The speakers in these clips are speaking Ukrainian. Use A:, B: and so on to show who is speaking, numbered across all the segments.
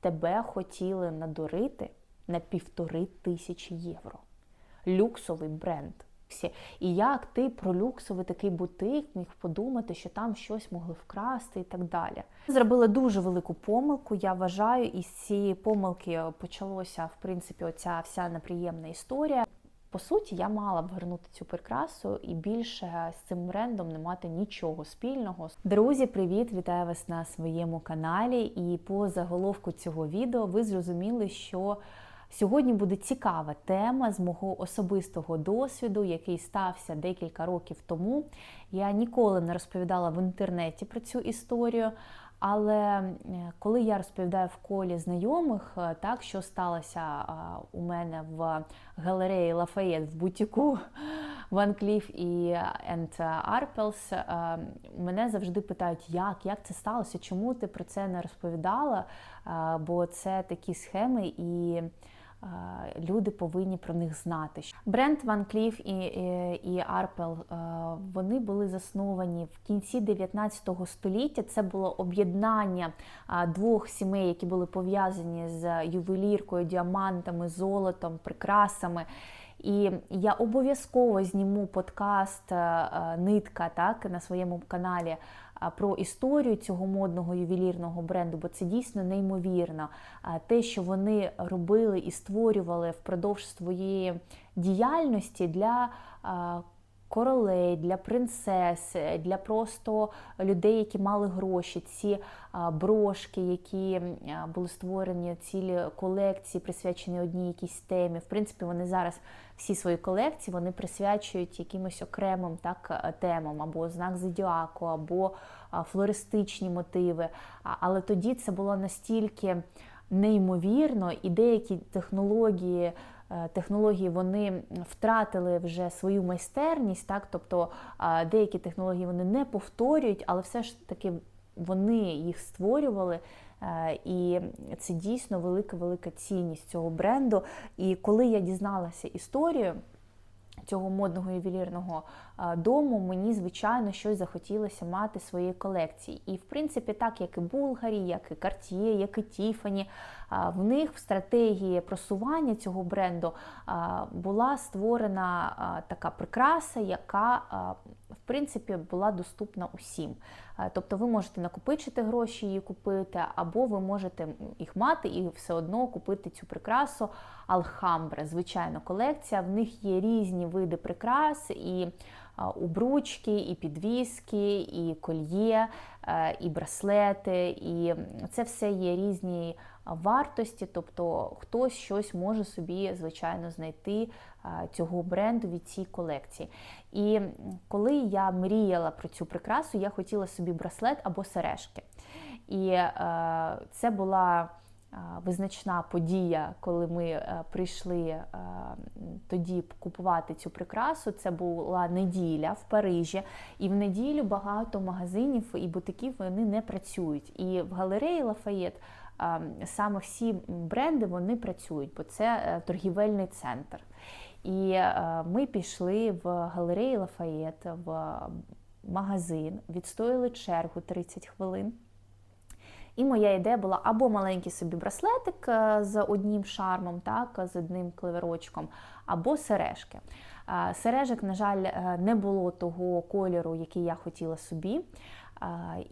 A: Тебе хотіли надурити на півтори тисячі євро. Люксовий бренд. І як ти про люксовий такий бутик міг подумати, що там щось могли вкрасти і так далі. Зробила дуже велику помилку, я вважаю, і з цієї помилки почалося, в принципі, оця вся неприємна історія. По суті, я мала б вернути цю прикрасу і більше з цим брендом не мати нічого спільного. Друзі, привіт! Вітаю вас на своєму каналі. І по заголовку цього відео ви зрозуміли, що сьогодні буде цікава тема з мого особистого досвіду, який стався декілька років тому. Я ніколи не розповідала в інтернеті про цю історію. Але е, коли я розповідаю в колі знайомих, е, так що сталося е, у мене в галереї Лафаєт в бутіку Ван Кліф і Енд Арпелс, мене завжди питають, як, як це сталося, чому ти про це не розповідала? Бо це такі схеми і. Люди повинні про них знати. Бренд Ван Кліф і і Арпел вони були засновані в кінці 19 століття. Це було об'єднання двох сімей, які були пов'язані з ювеліркою, діамантами, золотом, прикрасами. І я обов'язково зніму подкаст Нитка так на своєму каналі про історію цього модного ювелірного бренду, бо це дійсно неймовірно. Те, що вони робили і створювали впродовж своєї діяльності для королей, для принцес, для просто людей, які мали гроші, ці брошки, які були створені, цілі колекції, присвячені одній якійсь темі. В принципі, вони зараз всі свої колекції вони присвячують якимось окремим так темам, або знак зодіаку, або флористичні мотиви. Але тоді це було настільки неймовірно, і деякі технології. Е, технології вони втратили вже свою майстерність, так тобто деякі технології вони не повторюють, але все ж таки вони їх створювали. Е, і це дійсно велика велика цінність цього бренду. І коли я дізналася історію цього модного ювелірного дому, мені, звичайно, щось захотілося мати своєї колекції. І, в принципі, так як і Булгарі, як і Cartier, як і Тіфані, в них в стратегії просування цього бренду була створена така прикраса, яка в принципі була доступна усім. Тобто ви можете накопичити гроші її купити, або ви можете їх мати і все одно купити цю прикрасу Алхамбра. Звичайно, колекція. В них є різні види прикрас і обручки, і підвіски, і кольє, е, і браслети, і це все є різні вартості, тобто хтось щось може собі, звичайно, знайти цього бренду від цієї колекції. І коли я мріяла про цю прикрасу, я хотіла собі браслет або сережки. І е, це була визначна подія, коли ми е, прийшли е, тоді купувати цю прикрасу. Це була неділя в Парижі, і в неділю багато магазинів і бутиків вони не працюють. І в галереї Лафаєт саме всі бренди вони працюють, бо це е, торгівельний центр. І ми пішли в галереї Лафаєт в магазин, відстояли чергу 30 хвилин. І моя ідея була або маленький собі браслетик е, з одним шармом, так, з одним клеверочком, або сережки. Е, сережок, на жаль, е, не було того кольору, який я хотіла собі.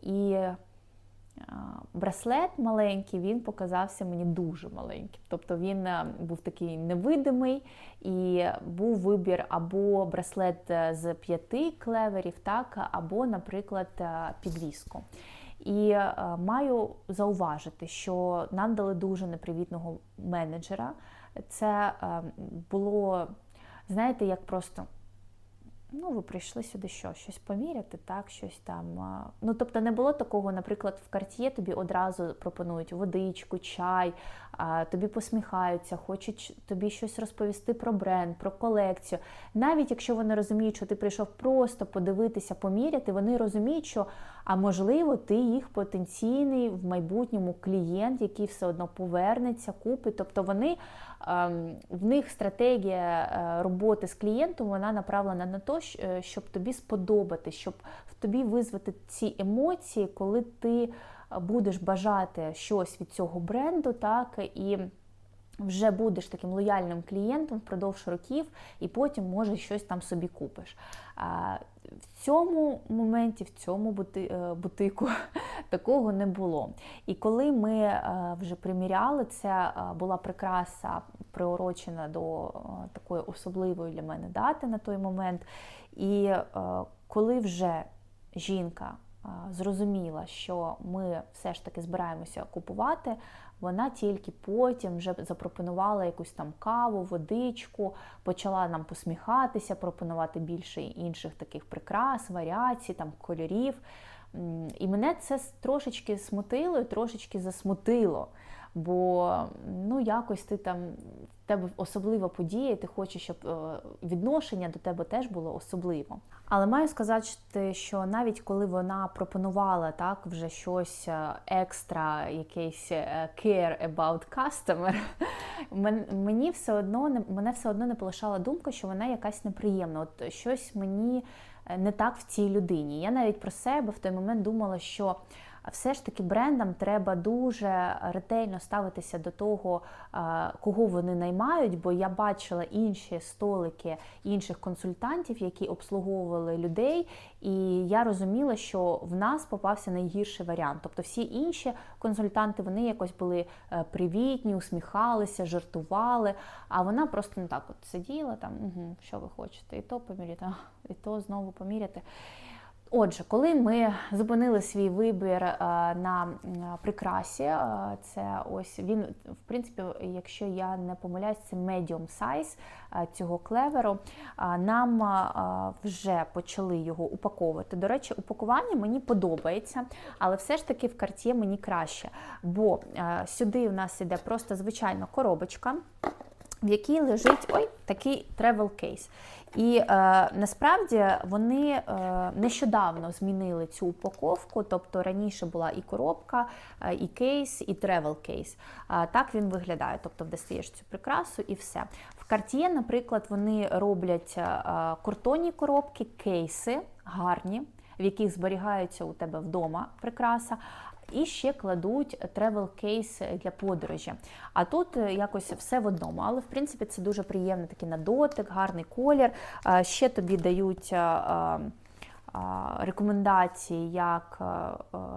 A: І браслет маленький, він показався мені дуже маленьким. Тобто він був такий невидимий, і був вибір або браслет з п'яти клеверів, так, або, наприклад, підвіску. І е, маю зауважити, що нам дали дуже непривітного менеджера. Це е, було, знаєте, як просто. Ну, ви прийшли сюди що? Щось поміряти, так, щось там. Ну, тобто не було такого, наприклад, в карті тобі одразу пропонують водичку, чай, тобі посміхаються, хочуть тобі щось розповісти про бренд, про колекцію. Навіть якщо вони розуміють, що ти прийшов просто подивитися, поміряти, вони розуміють, що а можливо, ти їх потенційний в майбутньому клієнт, який все одно повернеться, купить. Тобто вони ем, в них стратегія е, роботи з клієнтом вона направлена на те, щоб тобі сподобати, щоб в тобі визвати ці емоції, коли ти будеш бажати щось від цього бренду, так і вже будеш таким лояльним клієнтом впродовж років, і потім може щось там собі купиш. А, В цьому моменті, в цьому е, бутику такого не було. І коли ми е, вже приміряли, це е, була прикраса приурочена до такої особливої для мене дати на той момент. І коли вже жінка зрозуміла, що ми все ж таки збираємося купувати, вона тільки потім вже запропонувала якусь там каву, водичку, почала нам посміхатися, пропонувати більше інших таких прикрас, варіацій, там кольорів. І мене це трошечки смутило і трошечки засмутило. Бо ну якось ти там в тебе особлива подія, і ти хочеш, щоб е, відношення до тебе теж було особливо. Але маю сказати, що навіть коли вона пропонувала так вже щось е, екстра, якийсь е, care about customer, мені все одно мене все одно не полишала думка, що вона якась неприємна. От щось мені не так в цій людині. Я навіть про себе в той момент думала, що все ж таки брендам треба дуже ретельно ставитися до того, кого вони наймають, бо я бачила інші столики інших консультантів, які обслуговували людей, і я розуміла, що в нас попався найгірший варіант. Тобто всі інші консультанти вони якось були е, привітні, усміхалися, жартували. А вона просто не так от сиділа там, угу, що ви хочете, і то поміряти, і то знову поміряти. Отже, коли ми зупинили свій вибір е, на прикрасі, е, це ось він, в принципі, якщо я не помиляюсь, це medium size е, цього клеверу. Нам вже почали його упаковувати. До речі, упакування мені подобається, але все ж таки в карті мені краще, бо сюди у нас іде просто звичайна коробочка в якій лежить ой, такий travel кейс. І е, насправді вони е, нещодавно змінили цю упаковку, тобто раніше була і коробка, е, і кейс, і travel кейс. Е, так він виглядає, тобто достаєш цю прикрасу і все. В Cartier, наприклад, вони роблять е, картонні коробки, кейси гарні. В яких зберігаються у тебе вдома прикраса, і ще кладуть travel кейс для подорожі. А тут е, якось все в одному. Але, в принципі, це дуже приємний такий на дотик, гарний колір. Ще тобі дають. Рекомендації, як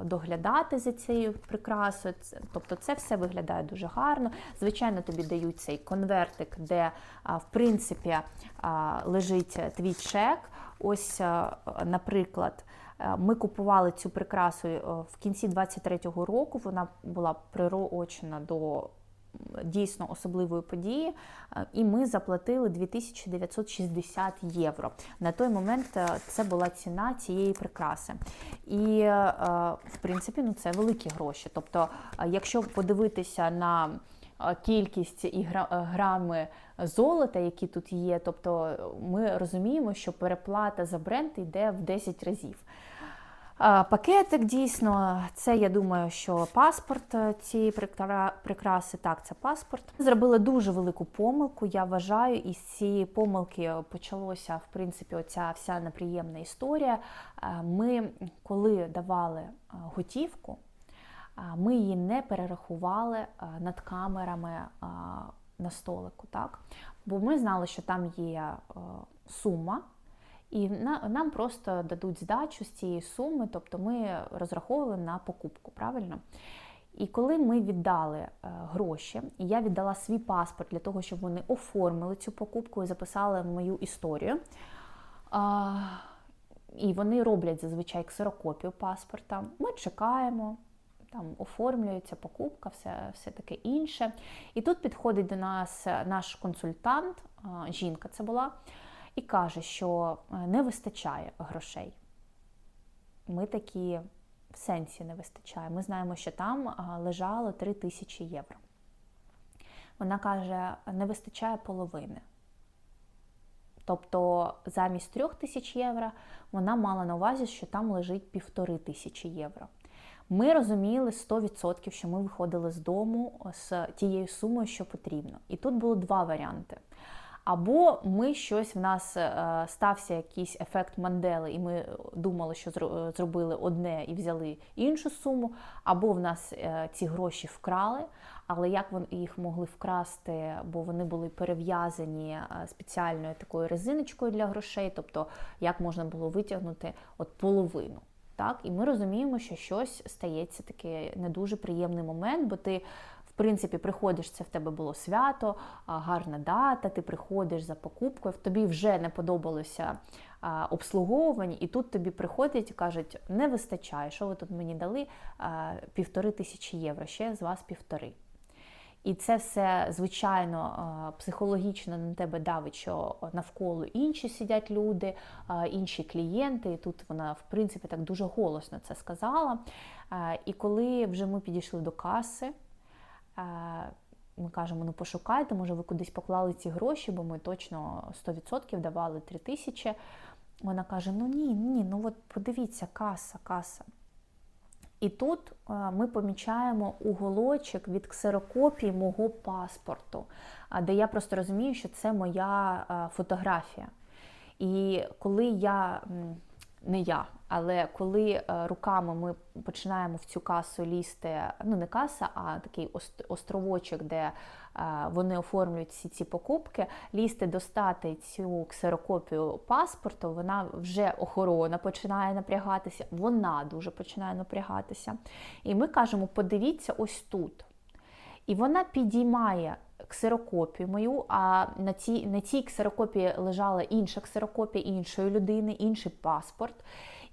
A: доглядати за цією прикрасою, тобто це все виглядає дуже гарно. Звичайно, тобі дають цей конвертик, де в принципі лежить твій чек. Ось, наприклад, Е, ми купували цю прикрасу е, в кінці 23-го року. Вона була прироочена до дійсно особливої події, е, і ми заплатили 2960 євро. На той момент це була ціна цієї прикраси. І, в принципі, ну це великі гроші. Тобто, якщо подивитися на Кількість і грами золота, які тут є, тобто ми розуміємо, що переплата за бренд йде в 10 разів. Пакетик дійсно, це я думаю, що паспорт е, цієї прикраси. Так, це паспорт. Зробили дуже велику помилку. Я вважаю, і з цієї помилки почалося в принципі оця вся неприємна історія. Е, ми, коли давали е, готівку, ми її не перерахували над камерами на столику. так? Бо ми знали, що там є сума. І нам просто дадуть здачу з цієї суми, тобто ми розраховували на покупку, правильно? І коли ми віддали е, гроші, і я віддала свій паспорт для того, щоб вони оформили цю покупку і записали мою історію. І вони роблять зазвичай ксерокопію паспорта. Ми чекаємо, там оформлюється покупка, все все таке інше. І тут підходить до нас наш консультант, жінка це була і каже, що е, не вистачає грошей. Ми такі в сенсі не вистачає. Ми знаємо, що там е, лежало 3 тисячі євро. Вона каже, не вистачає половини. Тобто замість 3 тисяч євро вона мала на увазі, що там лежить півтори тисячі євро. Ми розуміли 100%, що ми виходили з дому з тією сумою, що потрібно. І тут було два варіанти. Або ми щось в нас е, стався якийсь ефект Мандели, і ми думали, що зро- зробили одне і взяли іншу суму, або в нас е, ці гроші вкрали, але як вони їх могли вкрасти, бо вони були перев'язані е, спеціальною такою резиночкою для грошей, тобто як можна було витягнути от половину. Так, і ми розуміємо, що щось стається такий не дуже приємний момент, бо ти, в принципі, приходиш, це в тебе було свято, гарна дата, ти приходиш за покупкою, тобі вже не подобалося обслуговування, і тут тобі приходять і кажуть, не вистачає, що ви тут мені дали півтори тисячі євро, ще з вас півтори. І це все, звичайно, е, психологічно на тебе давить, що навколо інші сидять люди, е, інші клієнти. І тут вона, в принципі, так дуже голосно це сказала. Е, І коли вже ми підійшли до каси, ми кажемо, ну пошукайте, може, ви кудись поклали ці гроші, бо ми точно 100% давали 3 тисячі. Вона каже: ну ні, ні, ну от подивіться, каса, каса. І тут е, ми помічаємо уголочок від ксерокопії мого паспорту, де я просто розумію, що це моя е, фотографія. І коли я, не я, але коли е, руками ми починаємо в цю касу лізти, ну не каса, а такий островочок, де е, вони оформлюють всі ці покупки, лізти, достати цю ксерокопію паспорту, вона вже охорона починає напрягатися, вона дуже починає напрягатися. І ми кажемо: подивіться ось тут. І вона підіймає ксерокопію мою, а на цій, на цій ксерокопії лежала інша ксерокопія іншої людини, інший паспорт.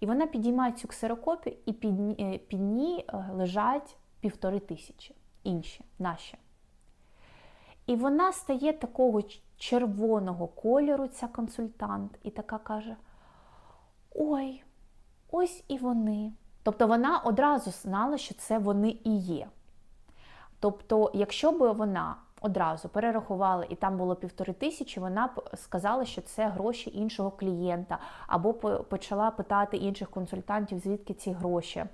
A: І вона підіймає цю ксерокопію, і під, е, під ній е, лежать півтори тисячі інші, наші. І вона стає такого червоного кольору, ця консультант, і така каже: Ой, ось і вони. Тобто вона одразу знала, що це вони і є. Тобто, якщо б вона одразу перерахувала і там було півтори тисячі, вона сказала, що це гроші іншого клієнта, або почала питати інших консультантів, звідки ці гроші.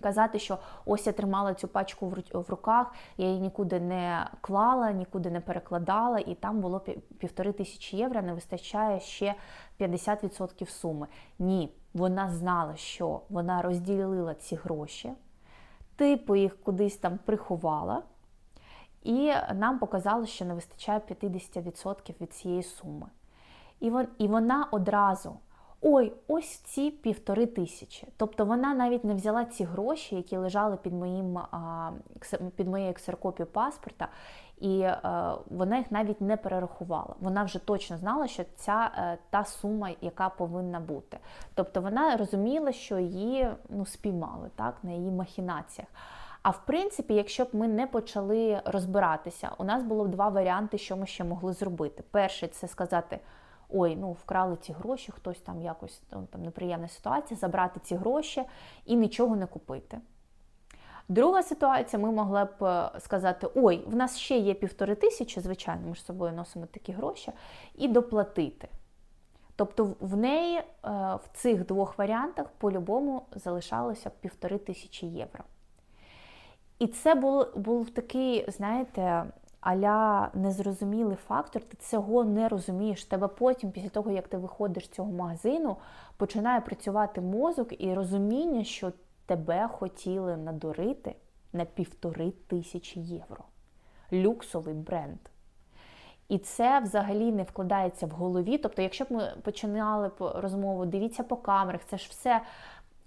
A: Казати, що ось я тримала цю пачку в руках, я її нікуди не клала, нікуди не перекладала, і там було півтори тисячі євро, не вистачає ще 50% суми. Ні, вона знала, що вона розділила ці гроші, типу їх кудись там приховала, і нам показало, що не вистачає 50% від цієї суми. І, вон, і вона одразу. Ой, ось ці півтори тисячі. Тобто вона навіть не взяла ці гроші, які лежали під моїм під моєю ксерокопією паспорта, і е, вона їх навіть не перерахувала. Вона вже точно знала, що ця е, та сума, яка повинна бути. Тобто вона розуміла, що її ну, спіймали так, на її махінаціях. А в принципі, якщо б ми не почали розбиратися, у нас було б два варіанти, що ми ще могли зробити. Перший це сказати: ой, ну вкрали ці гроші, хтось там якось ну, там неприємна ситуація, забрати ці гроші і нічого не купити. Друга ситуація, ми могли б е, сказати: ой, в нас ще є півтори тисячі, звичайно, ми ж собою носимо такі гроші, і доплатити. Тобто в- в неї е, в цих двох варіантах по-любому залишалося б півтори тисячі євро. І це був, був такий, знаєте, аля незрозумілий фактор, ти цього не розумієш. Тебе потім, після того, як ти виходиш з цього магазину, починає працювати мозок і розуміння, що тебе хотіли надурити на півтори тисячі євро. Люксовий бренд. І це взагалі не вкладається в голові. Тобто, якщо б ми починали розмову, дивіться по камерах, це ж все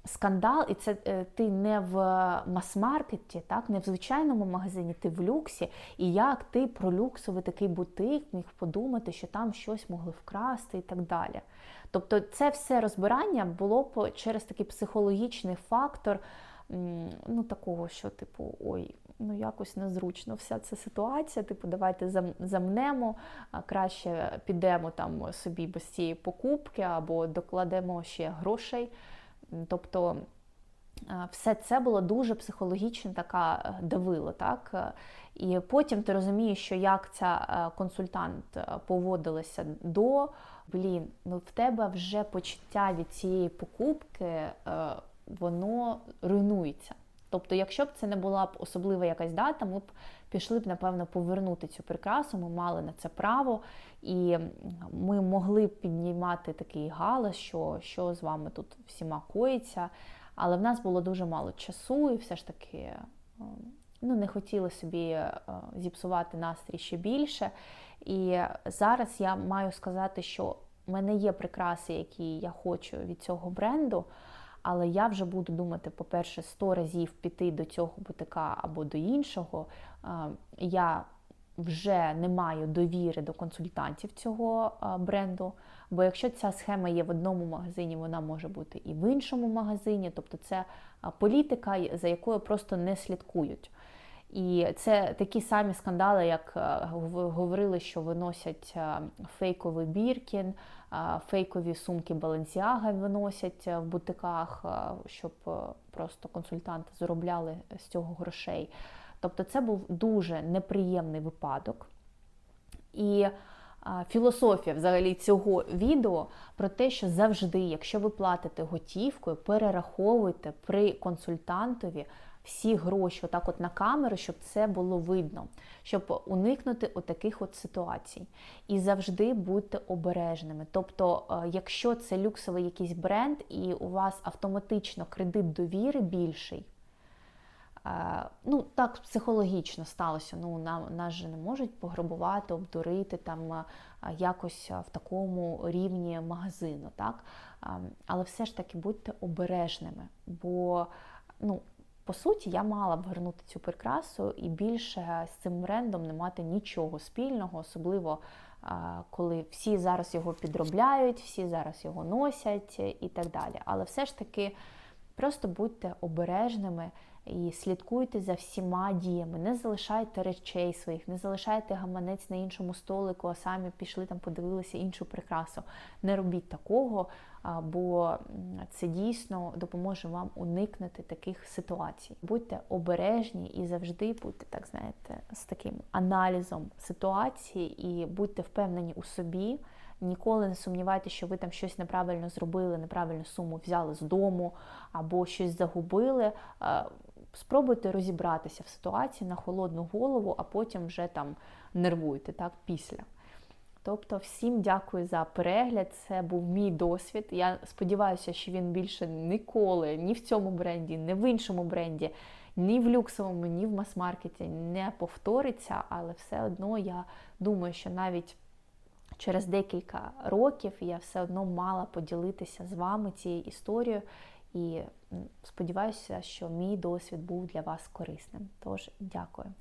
A: скандал, і це е, ти не в мас-маркеті, так, не в звичайному магазині, ти в люксі. І як ти про люксовий такий бутик міг подумати, що там щось могли вкрасти і так далі. Тобто, це все розбирання було б через такий психологічний фактор, ну такого, що, типу, ой, ну якось незручно вся ця ситуація. Типу, давайте замнемо, а краще підемо там собі без цієї покупки, або докладемо ще грошей. Тобто е, все це було дуже психологічно така е, давило, так? Е, І потім ти розумієш, що як ця консультант поводилася до, блін, ну в тебе вже почуття від цієї покупки, воно руйнується. Тобто, якщо б це не була б особлива якась дата, ми б пішли б, напевно, повернути цю прикрасу, ми мали на це право, і ми могли б піднімати такий галас, що, що з вами тут всіма коїться. Але в нас було дуже мало часу, і все ж таки е, ну, не хотіли собі е, зіпсувати настрій ще більше. І зараз я маю сказати, що в мене є прикраси, які я хочу від цього бренду. Але я вже буду думати, по-перше, 100 разів піти до цього бутика або до іншого. Е, Я вже не маю довіри до консультантів цього е, бренду. Бо якщо ця схема є в одному магазині, вона може бути і в іншому магазині. Тобто це е, політика, за якою просто не слідкують. І це такі самі скандали, як е, говорили, що виносять е, фейковий Біркін, е, фейкові сумки Balenciaga виносять в бутиках, щоб просто консультанти заробляли з цього грошей. Тобто це був дуже неприємний випадок. І філософія взагалі цього відео про те, що завжди, якщо ви платите готівкою, перераховуйте при консультантові всі гроші отак от на камеру, щоб це було видно, щоб уникнути отаких от ситуацій. І завжди будьте обережними. Тобто, е, якщо це люксовий якийсь бренд, і у вас автоматично кредит довіри більший. Е, Ну, так психологічно сталося. Ну, нам нас же не можуть пограбувати, обдурити там е, якось в такому рівні магазину, так? Е, Але все ж таки будьте обережними, бо ну, по суті я мала б вернути цю прикрасу і більше з цим брендом не мати нічого спільного, особливо коли всі зараз його підробляють, всі зараз його носять і так далі. Але все ж таки просто будьте обережними і слідкуйте за всіма діями. Не залишайте речей своїх, не залишайте гаманець на іншому столику, а самі пішли там, подивилися іншу прикрасу. Не робіть такого, бо це дійсно допоможе вам уникнути таких ситуацій. Будьте обережні і завжди будьте, так знаєте, з таким аналізом ситуації і будьте впевнені у собі. Ніколи не сумнівайтеся, що ви там щось неправильно зробили, неправильну суму взяли з дому або щось загубили. Спробуйте розібратися в ситуації на холодну голову, а потім вже там нервуйте так після. Тобто, всім дякую за перегляд. Це був мій досвід. Я сподіваюся, що він більше ніколи ні в цьому бренді, ні в іншому бренді, ні в люксовому, ні в мас-маркеті не повториться, але все одно я думаю, що навіть через декілька років я все одно мала поділитися з вами цією історією. І сподіваюся, що мій досвід був для вас корисним. Тож дякую.